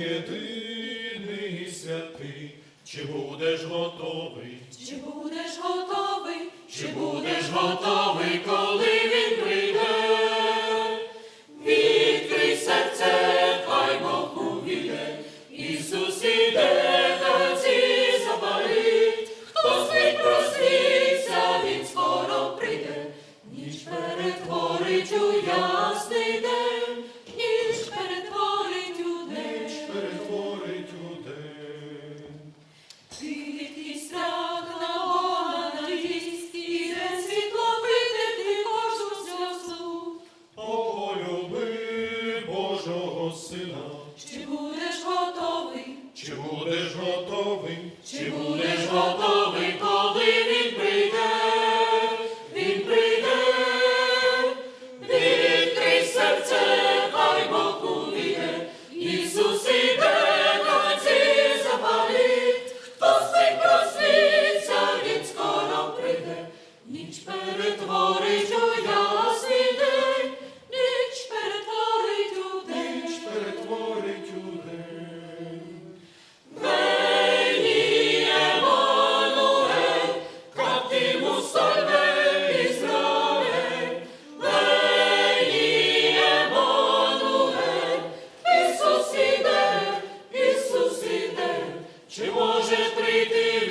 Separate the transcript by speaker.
Speaker 1: єдиний святий, чи будеш готовий?
Speaker 2: Чи будеш готовий?
Speaker 1: Чи будеш готовий, коли він прийде? Відкрий серце, хай Бог увійде, Ісус іде, запалить, хто спить, просниться, він скоро прийде, ніч перетворить у ясний день,
Speaker 2: Чи будеш готовий?
Speaker 1: чи будеш готовий,
Speaker 2: Чи будеш
Speaker 1: готовий, Spirit.